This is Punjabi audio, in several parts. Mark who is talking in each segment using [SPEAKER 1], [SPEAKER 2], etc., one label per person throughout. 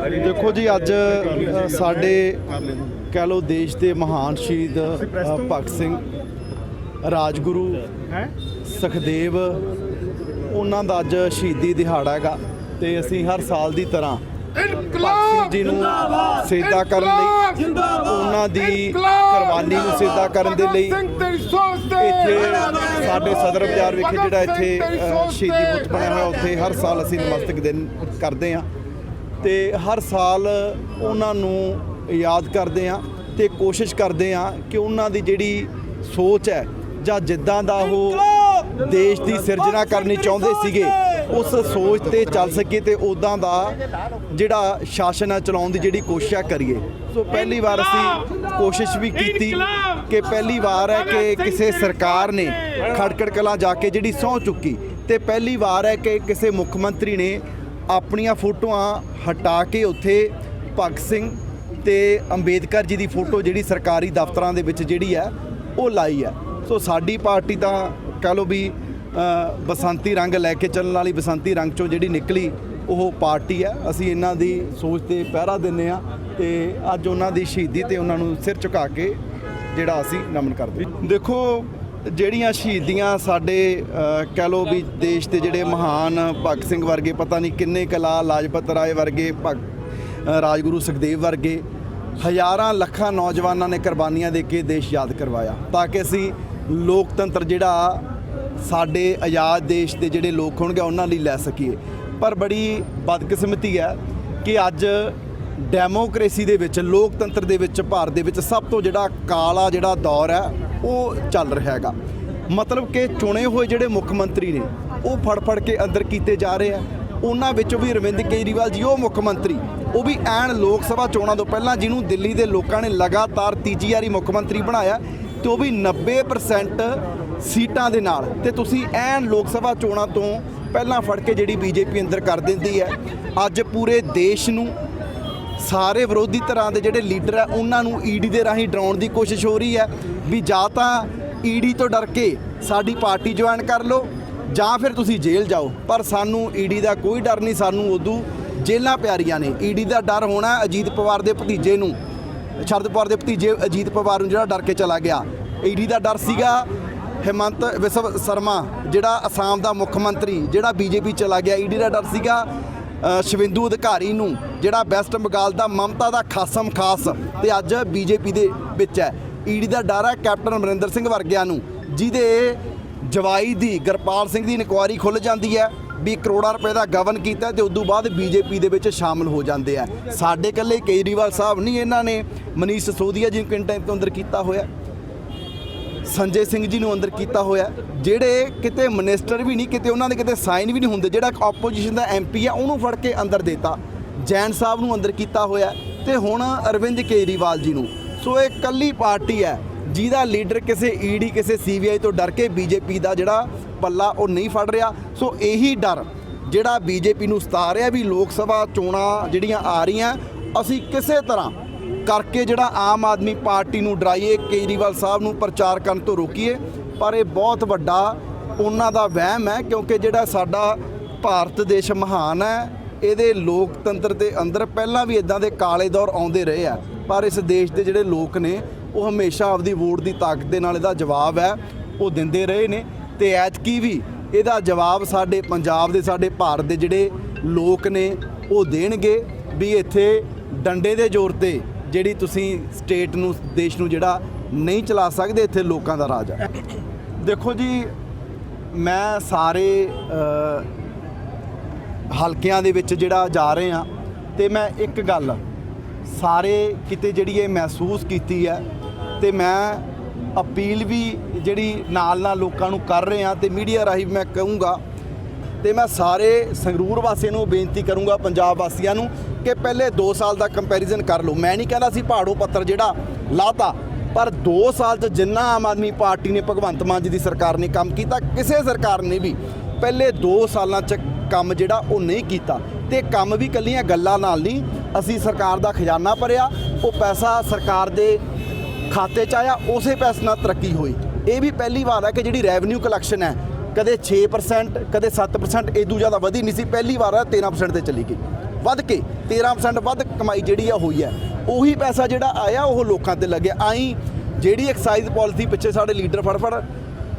[SPEAKER 1] ਦੇਖੋ ਜੀ ਅੱਜ ਸਾਡੇ ਕਹਿ ਲਓ ਦੇਸ਼ ਦੇ ਮਹਾਨ ਸ਼ਹੀਦ ਭਗਤ ਸਿੰਘ ਰਾਜਗੁਰੂ ਸੁਖਦੇਵ ਉਹਨਾਂ ਦਾ ਅੱਜ ਸ਼ਹੀਦੀ ਦਿਹਾੜਾ ਹੈਗਾ ਤੇ ਅਸੀਂ ਹਰ ਸਾਲ ਦੀ ਤਰ੍ਹਾਂ ਸਿੰਘ ਜੀ ਨੂੰ ਸੇਧਾ ਕਰਨ ਲਈ ਉਹਨਾਂ ਦੀ ਕੁਰਬਾਨੀ ਨੂੰ ਸੇਧਾ ਕਰਨ ਦੇ ਲਈ ਇੱਥੇ ਸਾਡੇ ਸਦਰ ਬਾਜ਼ਾਰ ਵਿਖੇ ਜਿਹੜਾ ਇੱਥੇ ਸ਼ਹੀਦੀ ਬੁੱਤ ਬਣਿਆ ਹੋਇਆ ਉੱਥੇ ਹਰ ਸਾਲ ਅਸੀਂ ਨਮਸਤਕ ਦਿਨ ਕਰਦੇ ਹਾਂ। ਤੇ ਹਰ ਸਾਲ ਉਹਨਾਂ ਨੂੰ ਯਾਦ ਕਰਦੇ ਹਾਂ ਤੇ ਕੋਸ਼ਿਸ਼ ਕਰਦੇ ਹਾਂ ਕਿ ਉਹਨਾਂ ਦੀ ਜਿਹੜੀ ਸੋਚ ਹੈ ਜਾਂ ਜਿੱਦਾਂ ਦਾ ਉਹ ਦੇਸ਼ ਦੀ ਸਿਰਜਣਾ ਕਰਨੀ ਚਾਹੁੰਦੇ ਸੀਗੇ ਉਸ ਸੋਚ ਤੇ ਚੱਲ ਸਕੀਏ ਤੇ ਉਦਾਂ ਦਾ ਜਿਹੜਾ ਸ਼ਾਸਨ ਹੈ ਚਲਾਉਣ ਦੀ ਜਿਹੜੀ ਕੋਸ਼ਿਸ਼ ਕਰੀਏ। ਸੋ ਪਹਿਲੀ ਵਾਰ ਅਸੀਂ ਕੋਸ਼ਿਸ਼ ਵੀ ਕੀਤੀ ਕਿ ਪਹਿਲੀ ਵਾਰ ਹੈ ਕਿ ਕਿਸੇ ਸਰਕਾਰ ਨੇ ਖੜਕੜ ਕਲਾਂ ਜਾ ਕੇ ਜਿਹੜੀ ਸਹੁੰ ਚੁੱਕੀ ਤੇ ਪਹਿਲੀ ਵਾਰ ਹੈ ਕਿ ਕਿਸੇ ਮੁੱਖ ਮੰਤਰੀ ਨੇ ਆਪਣੀਆਂ ਫੋਟੋਆਂ ਹਟਾ ਕੇ ਉੱਥੇ ਭਗਤ ਸਿੰਘ ਤੇ ਅੰਬੇਦਕਰ ਜੀ ਦੀ ਫੋਟੋ ਜਿਹੜੀ ਸਰਕਾਰੀ ਦਫ਼ਤਰਾਂ ਦੇ ਵਿੱਚ ਜਿਹੜੀ ਹੈ, ਉਹ ਲਾਈ ਹੈ। ਸੋ ਸਾਡੀ ਪਾਰਟੀ ਤਾਂ ਕਹ ਲਓ ਵੀ ਬਸੰਤੀ ਰੰਗ ਲੈ ਕੇ ਚੱਲਣ ਵਾਲੀ ਬਸੰਤੀ ਰੰਗ ਚੋਂ ਜਿਹੜੀ ਨਿਕਲੀ, ਉਹ ਪਾਰਟੀ ਹੈ। ਅਸੀਂ ਇਹਨਾਂ ਦੀ ਸੋਚ ਤੇ ਪਹਿਰਾ ਦਿੰਨੇ ਆ ਤੇ ਅੱਜ ਉਹਨਾਂ ਦੀ ਸ਼ਹੀਦੀ ਤੇ ਉਹਨਾਂ ਨੂੰ ਸਿਰ ਝੁਕਾ ਕੇ ਜਿਹੜਾ ਅਸੀਂ ਨਮਨ ਕਰਦੇ ਦੇਖੋ ਜਿਹੜੀਆਂ ਸ਼ਹੀਦੀਆਂ ਸਾਡੇ ਕਹਿ ਲਓ ਵੀ ਦੇਸ਼ ਦੇ ਜਿਹੜੇ ਮਹਾਨ ਭਗਤ ਸਿੰਘ ਵਰਗੇ, ਪਤਾ ਨਹੀਂ ਕਿੰਨੇ ਕਲਾ ਲਾਜਪਤ ਰਾਏ ਵਰਗੇ, ਭਗਤ ਰਾਜਗੁਰੂ ਸੁਖਦੇਵ ਵਰਗੇ, ਹਜ਼ਾਰਾਂ ਲੱਖਾਂ ਨੌਜਵਾਨਾਂ ਨੇ ਕੁਰਬਾਨੀਆਂ ਦੇ ਕੇ ਦੇਸ਼ ਯਾਦ ਕਰਵਾਇਆ। ਤਾਂ ਕਿ ਅਸੀਂ ਲੋਕਤੰਤਰ ਜਿਹੜਾ ਸਾਡੇ ਆਜ਼ਾਦ ਦੇਸ਼ ਦੇ ਜਿਹੜੇ ਲੋਕ ਹੋਣਗੇ, ਉਹਨਾਂ ਲਈ ਲੈ ਸਕੀਏ। ਪਰ ਬੜੀ ਬਦਕਿਸਮਤੀ ਹੈ ਕਿ ਅੱਜ ਡੈਮੋਕ੍ਰੇਸੀ ਦੇ ਵਿੱਚ, ਲੋਕਤੰਤਰ ਦੇ ਵਿੱਚ, ਭਾਰਤ ਦੇ ਵਿੱਚ ਸਭ ਤੋਂ ਜਿਹੜਾ ਕਾਲਾ ਜਿਹੜਾ ਦੌਰ ਹੈ ਉਹ ਚੱਲ ਰਿਹਾ ਹੈਗਾ। ਮਤਲਬ ਕਿ ਚੁਣੇ ਹੋਏ ਜਿਹੜੇ ਮੁੱਖ ਮੰਤਰੀ ਨੇ, ਉਹ ਫੜ ਫੜ ਕੇ ਅੰਦਰ ਕੀਤੇ ਜਾ ਰਹੇ ਆ। ਉਹਨਾਂ ਵਿੱਚੋਂ ਵੀ ਅਰਵਿੰਦ ਕੇਜਰੀਵਾਲ ਜੀ, ਉਹ ਮੁੱਖ ਮੰਤਰੀ, ਉਹ ਵੀ ਐਨ ਲੋਕ ਸਭਾ ਚੋਣਾਂ ਤੋਂ ਪਹਿਲਾਂ ਜਿਹਨੂੰ ਦਿੱਲੀ ਦੇ ਲੋਕਾਂ ਨੇ ਲਗਾਤਾਰ ਤੀਜੀ ਵਾਰੀ ਮੁੱਖ ਮੰਤਰੀ ਬਣਾਇਆ ਤੇ ਉਹ ਵੀ 90% ਸੀਟਾਂ ਦੇ ਨਾਲ। ਤੇ ਤੁਸੀਂ ਐਨ ਲੋਕ ਸਭਾ ਚੋਣਾਂ ਤੋਂ ਪਹਿਲਾਂ ਫੜ ਕੇ ਜਿਹੜੀ ਬੀਜੇਪੀ ਅੰਦਰ ਕਰ ਦਿੰਦੀ ਹੈ, ਅੱਜ ਪੂਰੇ ਦੇਸ਼ ਨੂੰ ਸਾਰੇ ਵਿਰੋਧੀ ਧਿਰਾਂ ਦੇ ਜਿਹੜੇ ਲੀਡਰ ਹੈ ਉਹਨਾਂ ਨੂੰ ਈਡੀ ਦੇ ਰਾਹੀਂ ਡਰਾਉਣ ਦੀ ਕੋਸ਼ਿਸ਼ ਹੋ ਰਹੀ ਹੈ ਵੀ ਜਾਂ ਤਾਂ ਈਡੀ ਤੋਂ ਡਰ ਕੇ ਸਾਡੀ ਪਾਰਟੀ ਜੁਆਇਨ ਕਰ ਲਓ ਜਾਂ ਫਿਰ ਤੁਸੀਂ ਜੇਲ੍ਹ ਜਾਓ। ਪਰ ਸਾਨੂੰ ਈਡੀ ਦਾ ਕੋਈ ਡਰ ਨਹੀਂ, ਸਾਨੂੰ ਉਦੋਂ ਜੇਲ੍ਹਾਂ ਪਿਆਰੀਆਂ ਨੇ। ਈਡੀ ਦਾ ਡਰ ਹੋਣਾ ਅਜੀਤ ਪਵਾਰ ਦੇ ਭਤੀਜੇ ਨੂੰ, ਸ਼ਰਦ ਪਵਾਰ ਦੇ ਭਤੀਜੇ ਅਜੀਤ ਪਵਾਰ ਨੂੰ ਜਿਹੜਾ ਡਰ ਕੇ ਚਲਾ ਗਿਆ। ਈਡੀ ਦਾ ਡਰ ਸੀਗਾ ਹਿਮੰਤ ਵਿਸਵ ਸ਼ਰਮਾ, ਜਿਹੜਾ ਅਸਾਮ ਦਾ ਮੁੱਖ ਮੰਤਰੀ, ਜਿਹੜਾ ਬੀਜੇਪੀ ਚਲਾ ਗਿਆ। ਈਡੀ ਦਾ ਡਰ ਸੀਗਾ ਸ਼ਿਵਿੰਦੂ ਅਧਿਕਾਰੀ ਨੂੰ, ਜਿਹੜਾ ਵੈਸਟ ਬੰਗਾਲ ਦਾ ਮਮਤਾ ਦਾ ਖਾਸਮ ਖਾਸ ਤੇ ਅੱਜ ਬੀਜੇਪੀ ਦੇ ਵਿੱਚ ਹੈ। ਈਡੀ ਦਾ ਡਰ ਹੈ ਕੈਪਟਨ ਅਮਰਿੰਦਰ ਸਿੰਘ ਵਰਗਿਆਂ ਨੂੰ, ਜਿਹਦੇ ਜਵਾਈ ਦੀ ਗਰਪਾਲ ਸਿੰਘ ਦੀ ਇਨਕੁਆਇਰੀ ਖੁੱਲ ਜਾਂਦੀ ਹੈ, ਵੀ ਕਰੋੜਾਂ ਰੁਪਏ ਦਾ ਗਵਨ ਕੀਤਾ ਤੇ ਤੋਂ ਬਾਅਦ ਬੀਜੇਪੀ ਦੇ ਵਿੱਚ ਸ਼ਾਮਲ ਹੋ ਜਾਂਦੇ ਆ। ਸਾਡੇ ਇਕੱਲੇ ਕੇਜਰੀਵਾਲ ਸਾਹਿਬ ਨਹੀਂ, ਇਹਨਾਂ ਨੇ ਮਨੀਸ਼ ਸੋਦੀਆ ਜੀ ਨੂੰ ਕਿੰਟੈਂ ਤੋਂ ਅੰਦਰ ਕੀਤਾ ਹੋਇਆ। ਸੰਜੇ ਸਿੰਘ ਜੀ ਨੂੰ ਅੰਦਰ ਕੀਤਾ ਹੋਇਆ ਜਿਹੜੇ ਕਿਤੇ ਮਿਨਿਸਟਰ ਵੀ ਨਹੀਂ, ਕਿਤੇ ਉਹਨਾਂ ਦੇ ਕਿਤੇ ਸਾਈਨ ਵੀ ਨਹੀਂ ਹੁੰਦੇ, ਜਿਹੜਾ ਆਪੋਜੀਸ਼ਨ ਦਾ ਐਮਪੀ ਆ, ਉਹਨੂੰ ਫੜ ਕੇ ਅੰਦਰ ਦੇਤਾ। ਜੈਨ ਸਾਹਿਬ ਨੂੰ ਅੰਦਰ ਕੀਤਾ ਹੋਇਆ ਤੇ ਹੁਣ ਅਰਵਿੰਦ ਕੇਜਰੀਵਾਲ ਜੀ ਨੂੰ। ਸੋ ਇਹ ਕੱਲੀ ਪਾਰਟੀ ਹੈ, ਜਿਹਦਾ ਲੀਡਰ ਕਿਸੇ ਈਡੀ ਕਿਸੇ ਸੀਬੀਆਈ ਤੋਂ ਡਰ ਕੇ ਬੀਜੇਪੀ ਦਾ ਜਿਹੜਾ ਪੱਲਾ ਉਹ ਨਹੀਂ ਫੜ ਰਿਹਾ। ਸੋ ਇਹੀ ਡਰ ਜਿਹੜਾ ਬੀਜੇਪੀ ਨੂੰ ਸਤਾ ਰਿਹਾ ਵੀ ਲੋਕ ਸਭਾ ਚੋਣਾਂ ਜਿਹੜੀਆਂ ਆ ਰਹੀਆਂ, ਅਸੀਂ ਕਿਸੇ ਤਰ੍ਹਾਂ ਕਰਕੇ ਜਿਹੜਾ ਆਮ ਆਦਮੀ ਪਾਰਟੀ ਨੂੰ ਡਰਾਈਏ, ਕੇਜਰੀਵਾਲ ਸਾਹਿਬ ਨੂੰ ਪ੍ਰਚਾਰ ਕਰਨ ਤੋਂ ਰੋਕੀਏ, ਪਰ ਇਹ ਬਹੁਤ ਵੱਡਾ ਉਹਨਾਂ ਦਾ ਵਹਿਮ ਹੈ, ਕਿਉਂਕਿ ਜਿਹੜਾ ਸਾਡਾ ਭਾਰਤ ਦੇਸ਼ ਮਹਾਨ ਹੈ, ਇਹਦੇ ਲੋਕਤੰਤਰ ਦੇ ਅੰਦਰ ਪਹਿਲਾਂ ਵੀ ਇਦਾਂ ਦੇ ਕਾਲੇ ਦੌਰ ਆਉਂਦੇ ਰਹੇ ਆ, ਪਰ ਇਸ ਦੇਸ਼ ਦੇ ਜਿਹੜੇ ਲੋਕ ਨੇ, ਉਹ ਹਮੇਸ਼ਾ ਆਪਦੀ ਵੋਟ ਦੀ ਤਾਕਤ ਦੇ ਨਾਲ ਇਹਦਾ ਜਵਾਬ ਹੈ, ਉਹ ਦਿੰਦੇ ਰਹੇ ਨੇ। ਤੇ ਐਤਕੀ ਵੀ ਇਹਦਾ ਜਵਾਬ ਸਾਡੇ ਪੰਜਾਬ ਦੇ, ਸਾਡੇ ਭਾਰਤ ਦੇ ਜਿਹੜੇ ਲੋਕ ਨੇ, ਉਹ ਦੇਣਗੇ ਵੀ ਇੱਥੇ ਡੰਡੇ ਦੇ ਜ਼ੋਰ ਤੇ ਜਿਹੜੀ ਤੁਸੀਂ ਸਟੇਟ ਨੂੰ, ਦੇਸ਼ ਨੂੰ ਜਿਹੜਾ ਨਹੀਂ ਚਲਾ ਸਕਦੇ ਇੱਥੇ ਲੋਕਾਂ ਦਾ ਰਾਜ ਹੈ ਦੇਖੋ ਜੀ, ਮੈਂ ਸਾਰੇ ਹਲਕਿਆਂ ਦੇ ਵਿੱਚ ਜਿਹੜਾ ਜਾ ਰਹੇ ਆ ਤੇ ਮੈਂ ਇੱਕ ਗੱਲ, ਸਾਰੇ ਕਿਤੇ ਜਿਹੜੀ ਇਹ ਮਹਿਸੂਸ ਕੀਤੀ ਹੈ, ਤੇ ਮੈਂ ਅਪੀਲ ਵੀ ਜਿਹੜੀ ਨਾਲ ਨਾਲ ਲੋਕਾਂ ਨੂੰ ਕਰ ਰਹੇ ਆ ਤੇ ਮੀਡੀਆ ਰਾਹੀਂ ਮੈਂ ਕਹੂੰਗਾ, ਤੇ ਮੈਂ ਸਾਰੇ ਸੰਗਰੂਰ ਵਾਸੀਆਂ ਨੂੰ ਬੇਨਤੀ ਕਰੂੰਗਾ, ਪੰਜਾਬ ਵਾਸੀਆਂ ਨੂੰ ਕਿ ਪਹਿਲੇ 2 ਸਾਲ ਦਾ ਕੰਪੈਰੀਜ਼ਨ ਕਰ ਲਓ। ਮੈਂ ਨਹੀਂ ਕਹਿੰਦਾ ਸੀ ਪਹਾੜੋਂ ਪੱਤਰ ਜਿਹੜਾ ਲਾਤਾ, ਪਰ 2 ਸਾਲ 'ਚ ਜਿੰਨਾ ਆਮ ਆਦਮੀ ਪਾਰਟੀ ਨੇ ਭਗਵੰਤ ਮਾਨ ਜੀ ਦੀ ਸਰਕਾਰ ਨੇ ਕੰਮ ਕੀਤਾ, ਕਿਸੇ ਸਰਕਾਰ ਨੇ ਵੀ ਪਹਿਲੇ 2 ਸਾਲਾਂ 'ਚ ਕੰਮ ਜਿਹੜਾ ਉਹ ਨਹੀਂ ਕੀਤਾ। ਤੇ ਕੰਮ ਵੀ ਕੱਲੀਆਂ ਗੱਲਾਂ ਨਾਲ ਨਹੀਂ, ਅਸੀਂ ਸਰਕਾਰ ਦਾ ਖਜ਼ਾਨਾ ਭਰਿਆ, ਉਹ ਪੈਸਾ ਸਰਕਾਰ ਦੇ ਖਾਤੇ 'ਚ ਆਇਆ, ਉਸੇ ਪੈਸੇ ਨਾਲ ਤਰੱਕੀ ਹੋਈ। ਇਹ ਵੀ ਪਹਿਲੀ ਵਾਰ ਹੈ ਕਿ ਜਿਹੜੀ ਰੈਵਨਿਊ ਕਲੈਕਸ਼ਨ ਹੈ, ਕਦੇ 6% ਕਦੇ 7% ਇਦੋਂ ਜ਼ਿਆਦਾ ਵਧੀ ਨਹੀਂ ਸੀ, ਪਹਿਲੀ ਵਾਰ ਹੈ 13% ਤੇ ਚਲੀ ਗਈ। ਵੱਧ ਕੇ 13% ਵੱਧ ਕਮਾਈ ਜਿਹੜੀ ਆ ਹੋਈ ਹੈ। ਉਹੀ ਪੈਸਾ ਜਿਹੜਾ ਆਇਆ, ਉਹ ਲੋਕਾਂ ਤੇ ਲੱਗਿਆ। ਆਈ ਜਿਹੜੀ ਐਕਸਾਈਜ਼ ਪਾਲਿਸੀ ਪਿੱਛੇ ਸਾਡੇ ਲੀਡਰ ਫੜਫੜ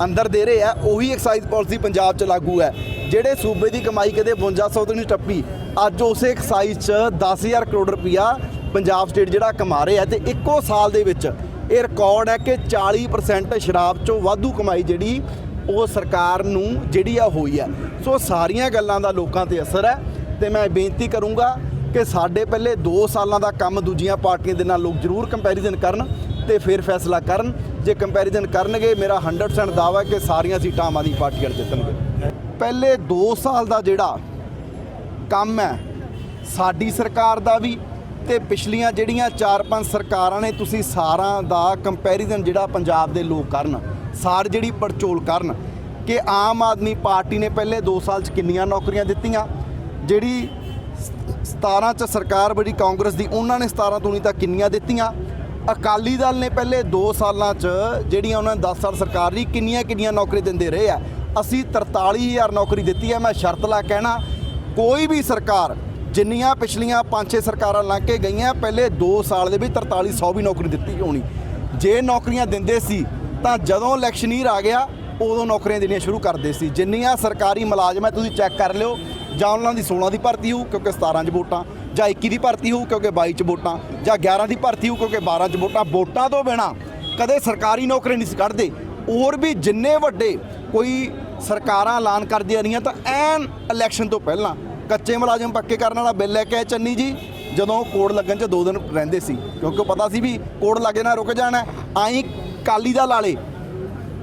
[SPEAKER 1] ਅੰਦਰ ਦੇ ਰਹੇ ਆ, ਉਹੀ ਐਕਸਾਈਜ਼ ਪਾਲਿਸੀ ਪੰਜਾਬ 'ਚ ਲਾਗੂ ਹੈ। ਜਿਹੜੇ ਸੂਬੇ ਦੀ ਕਮਾਈ ਕਦੇ 5200 ਤੋਂ ਨਹੀਂ ਟੱਪੀ, ਅੱਜ ਉਸੇ ਐਕਸਾਈਜ਼ 'ਚ 10000 ਕਰੋੜ ਰੁਪਇਆ ਪੰਜਾਬ ਸਟੇਟ ਜਿਹੜਾ ਕਮਾ ਰਿਹਾ ਤੇ ਇੱਕੋ ਸਾਲ ਦੇ ਵਿੱਚ ਇਹ ਰਿਕਾਰਡ ਹੈ ਕਿ 40% ਸ਼ਰਾਬ 'ਚੋਂ ਵਾਧੂ ਕਮਾਈ ਜਿਹੜੀ ਉਹ ਸਰਕਾਰ ਨੂੰ ਜਿਹੜੀ ਆ ਹੋਈ ਹੈ। ਸੋ ਸਾਰੀਆਂ ਗੱਲਾਂ ਦਾ ਲੋਕਾਂ ਤੇ ਅਸਰ ਹੈ। ਤੇ ਮੈਂ ਬੇਨਤੀ ਕਰੂੰਗਾ ਕਿ ਸਾਡੇ ਪਹਿਲੇ 2 ਸਾਲਾਂ ਦਾ ਕੰਮ ਦੂਜੀਆਂ ਪਾਰਟੀਆਂ ਦੇ ਨਾਲ ਲੋਕ ਜ਼ਰੂਰ ਕੰਪੈਰੀਜ਼ਨ ਕਰਨ ਤੇ ਫਿਰ ਫੈਸਲਾ ਕਰਨ। ਜੇ ਕੰਪੈਰੀਜ਼ਨ ਕਰਨਗੇ, ਮੇਰਾ 100% ਦਾਅਵਾ ਹੈ ਕਿ ਸਾਰੀਆਂ ਸੀਟਾਂ ਆਮ ਆਦਮੀ ਪਾਰਟੀ ਵਾਲੇ ਜਿੱਤਣਗੇ। ਪਹਿਲੇ 2 ਸਾਲ ਦਾ ਜਿਹੜਾ ਕੰਮ ਹੈ, ਸਾਡੀ ਸਰਕਾਰ ਦਾ ਵੀ ਤੇ ਪਿਛਲੀਆਂ ਜਿਹੜੀਆਂ 4-5 ਸਰਕਾਰਾਂ ਨੇ, ਤੁਸੀਂ ਸਾਰਾਂ ਦਾ ਕੰਪੈਰੀਜ਼ਨ ਜਿਹੜਾ ਪੰਜਾਬ ਦੇ ਲੋਕ ਕਰਨ, ਸਾਰ ਜਿਹੜੀ ਪੜਚੋਲ ਕਰਨ, ਕਿ ਆਮ ਆਦਮੀ ਪਾਰਟੀ ਨੇ ਪਹਿਲੇ 2 ਸਾਲ 'ਚ ਕਿੰਨੀਆਂ ਨੌਕਰੀਆਂ ਦਿੱਤੀਆਂ ਜਿਹੜੀ 17 'ਚ ਸਰਕਾਰ ਬੜੀ ਕਾਂਗਰਸ ਦੀ, ਉਹਨਾਂ ਨੇ 17 ਤੋਂ ਨਹੀਂ ਤਾਂ ਕਿੰਨੀਆਂ ਦਿੱਤੀਆਂ? ਅਕਾਲੀ ਦਲ ਨੇ ਪਹਿਲੇ 2 ਸਾਲਾਂ 'ਚ ਜਿਹੜੀਆਂ ਉਹਨਾਂ ਨੇ 10 ਸਾਲ ਸਰਕਾਰ ਦੀ ਕਿੰਨੀਆਂ ਕਿੰਨੀਆਂ ਨੌਕਰੀ ਦਿੰਦੇ ਰਹੇ ਆ? ਅਸੀਂ 43000 ਨੌਕਰੀ ਦਿੱਤੀ ਹੈ ਮੈਂ ਸ਼ਰਤ ਲਾ ਕਹਿਣਾ, ਕੋਈ ਵੀ ਸਰਕਾਰ, ਜਿੰਨੀਆਂ ਪਿਛਲੀਆਂ 5-6 ਸਰਕਾਰਾਂ ਲੰਘ ਕੇ ਗਈਆਂ, ਪਹਿਲੇ 2 ਸਾਲ ਦੇ ਵਿੱਚ 4300 ਵੀ ਨੌਕਰੀ ਦਿੱਤੀ ਹੋਣੀ। ਜੇ ਨੌਕਰੀਆਂ ਦਿੰਦੇ ਸੀ, ਤਾਂ ਜਦੋਂ ਇਲੈਕਸ਼ਨੀਰ ਆ ਗਿਆ, ਉਦੋਂ ਨੌਕਰੀਆਂ ਦੇਣੀਆਂ ਸ਼ੁਰੂ ਕਰਦੇ ਸੀ। ਜਿੰਨੀਆਂ ਸਰਕਾਰੀ ਮੁਲਾਜ਼ਮ ਹੈ ਤੁਸੀਂ ਚੈੱਕ ਕਰ ਲਿਓ ਜਾਂ ਉਹਨਾਂ ਦੀ 16 ਦੀ ਭਰਤੀ ਹੋਊ ਕਿਉਂਕਿ 17 'ਚ ਵੋਟਾਂ, ਜਾਂ 21 ਦੀ ਭਰਤੀ ਹੋਊ ਕਿਉਂਕਿ 22 'ਚ ਵੋਟਾਂ, ਜਾਂ 11 ਦੀ ਭਰਤੀ ਹੋਊ ਕਿਉਂਕਿ 12 'ਚ ਵੋਟਾਂ। ਵੋਟਾਂ ਤੋਂ ਬਿਨਾ ਕਦੇ ਸਰਕਾਰੀ ਨੌਕਰੀ ਨਹੀਂ ਸੀ ਕੱਢਦੇ। ਹੋਰ ਵੀ ਜਿੰਨੇ ਵੱਡੇ ਕੋਈ ਸਰਕਾਰਾਂ ਐਲਾਨ ਕਰਦੀਆਂ ਰਹੀਆਂ ਤਾਂ ਐਨ ਇਲੈਕਸ਼ਨ ਤੋਂ ਪਹਿਲਾਂ ਕੱਚੇ ਮੁਲਾਜ਼ਮ ਪੱਕੇ ਕਰਨ ਵਾਲਾ ਬਿੱਲ ਲੈ ਕੇ ਆਏ ਚੰਨੀ ਜੀ, ਜਦੋਂ ਕੋਡ ਲੱਗਣ 'ਚ ਦੋ ਦਿਨ ਰਹਿੰਦੇ ਸੀ। ਕਿਉਂਕਿ ਪਤਾ ਸੀ ਵੀ ਕੋਡ ਲੱਗੇ ਨਾ ਰੁਕ ਜਾਣਾ। ਆਈ ਕਾਲੀ ਦਾ ਲਾਲੇ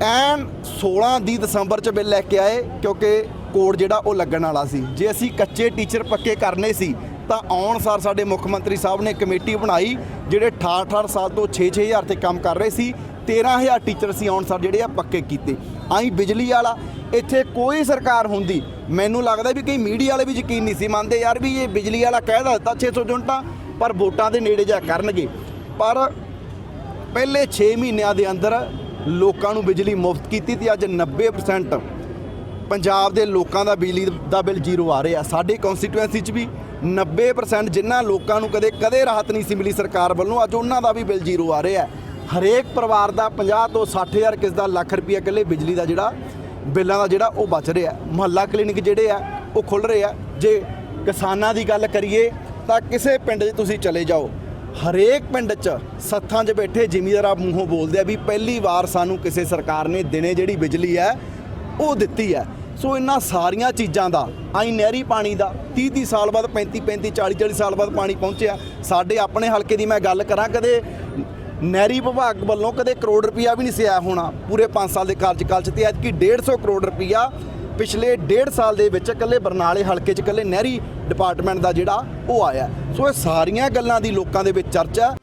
[SPEAKER 1] ਐਨ 16 ਦੀ ਦਸੰਬਰ 'ਚ ਬਿੱਲ ਲੈ ਕੇ ਆਏ ਕਿਉਂਕਿ ਕੋਡ ਜਿਹੜਾ ਉਹ ਲੱਗਣ ਵਾਲਾ ਸੀ। ਜੇ ਅਸੀਂ ਕੱਚੇ ਟੀਚਰ ਪੱਕੇ ਕਰਨੇ ਸੀ, ਤਾਂ ਆਉਣ ਸਾਰ ਸਾਡੇ ਮੁੱਖ ਮੰਤਰੀ ਸਾਹਿਬ ਨੇ ਕਮੇਟੀ ਬਣਾਈ, ਜਿਹੜੇ 18 ਸਾਲ ਤੋਂ 6-6000 ਤੇ ਕੰਮ ਕਰ ਰਹੇ ਸੀ 13000 ਟੀਚਰ ਸੀ ਆਉਣ ਸਾਰ ਜਿਹੜੇ ਆ ਪੱਕੇ ਕੀਤੇ। ਆਈ ਬਿਜਲੀ ਵਾਲਾ, ਇੱਥੇ ਕੋਈ ਸਰਕਾਰ ਹੁੰਦੀ, ਮੈਨੂੰ ਲੱਗਦਾ ਵੀ ਕਈ ਮੀਡੀਆ ਵਾਲੇ ਵੀ ਯਕੀਨ ਨਹੀਂ ਸੀ ਮੰਨਦੇ ਯਾਰ ਵੀ ਇਹ ਬਿਜਲੀ ਵਾਲਾ ਕਹਿ ਦਾ ਦਿੱਤਾ 600 ਯੂਨਿਟਾਂ, ਪਰ ਵੋਟਾਂ ਦੇ ਨੇੜੇ ਜਾ ਕਰਨਗੇ। ਪਰ ਪਹਿਲੇ 6 ਮਹੀਨਿਆਂ ਦੇ ਅੰਦਰ ਲੋਕਾਂ ਨੂੰ ਬਿਜਲੀ ਮੁਫਤ ਕੀਤੀ ਤੇ ਅੱਜ 90% ਪੰਜਾਬ ਦੇ ਲੋਕਾਂ ਦਾ ਬਿਜਲੀ ਦਾ ਬਿੱਲ ਜ਼ੀਰੋ ਆ ਰਿਹਾ। ਸਾਡੇ ਕਨਸਟੀਟੂਐਂਸੀ 'ਚ ਵੀ 90% ਜਿਨ੍ਹਾਂ ਲੋਕਾਂ ਨੂੰ ਕਦੇ ਕਦੇ ਰਾਹਤ ਨਹੀਂ ਸੀ ਮਿਲੀ ਸਰਕਾਰ ਵੱਲੋਂ, ਅੱਜ ਉਹਨਾਂ ਦਾ ਵੀ ਬਿੱਲ ਜ਼ੀਰੋ ਆ ਰਿਹਾ ਹਰੇਕ ਪਰਿਵਾਰ ਦਾ 50 ਤੋਂ 60000 ਕਿਸ ਦਾ ਲੱਖ ਰੁਪਈਆ ਇਕੱਲੇ ਬਿਜਲੀ ਦਾ ਜਿਹੜਾ ਬਿੱਲਾਂ ਦਾ ਜਿਹੜਾ ਉਹ ਬਚ ਰਿਹਾ ਮੁਹੱਲਾ ਕਲੀਨਿਕ ਜਿਹੜੇ ਆ, ਉਹ ਖੁੱਲ ਰਹੇ ਆ। ਜੇ ਕਿਸਾਨਾਂ ਦੀ ਗੱਲ ਕਰੀਏ, ਤਾਂ ਕਿਸੇ ਪਿੰਡ 'ਚ ਤੁਸੀਂ ਚਲੇ ਜਾਓ, ਹਰੇਕ ਪਿੰਡ 'ਚ ਸੱਥਾਂ 'ਚ ਬੈਠੇ ਜ਼ਿਮੀਂਦਾਰ ਮੂੰਹੋਂ ਬੋਲਦੇ ਆ ਵੀ ਪਹਿਲੀ ਵਾਰ ਸਾਨੂੰ ਕਿਸੇ ਸਰਕਾਰ ਨੇ ਦਿਨੇ ਜਿਹੜੀ ਬਿਜਲੀ ਹੈ ਉਹ ਦਿੱਤੀ ਹੈ। ਸੋ ਇਹਨਾਂ ਸਾਰੀਆਂ ਚੀਜ਼ਾਂ ਦਾ, ਆਈ ਨਹਿਰੀ ਪਾਣੀ ਦਾ 30 30 ਸਾਲ ਬਾਅਦ 35 35 40 40 ਸਾਲ ਬਾਅਦ ਪਾਣੀ ਪਹੁੰਚਿਆ। ਸਾਡੇ ਆਪਣੇ ਹਲਕੇ ਦੀ ਮੈਂ ਗੱਲ ਕਰਾਂ, ਕਦੇ ਨਹਿਰੀ ਵਿਭਾਗ ਵੱਲੋਂ ਕਦੇ ਕਰੋੜ ਰੁਪਈਆ ਵੀ ਨਹੀਂ ਸੀ ਆਇਆ ਹੋਣਾ। ਪੂਰੇ 5 ਸਾਲ ਦੇ ਕਾਰਜਕਾਲ 'ਚ ਤੇ ਅੱਜ ਕੀ 150 ਕਰੋੜ ਰੁਪਈਆ ਪਿਛਲੇ 1.5 ਸਾਲ ਦੇ ਵਿੱਚ ਇਕੱਲੇ ਬਰਨਾਲੇ ਹਲਕੇ 'ਚ, ਇਕੱਲੇ ਨਹਿਰੀ ਡਿਪਾਰਟਮੈਂਟ ਦਾ ਜਿਹੜਾ ਉਹ ਆਇਆ। ਸੋ ਇਹ ਸਾਰੀਆਂ ਗੱਲਾਂ ਦੀ ਲੋਕਾਂ ਦੇ ਵਿੱਚ ਚਰਚਾ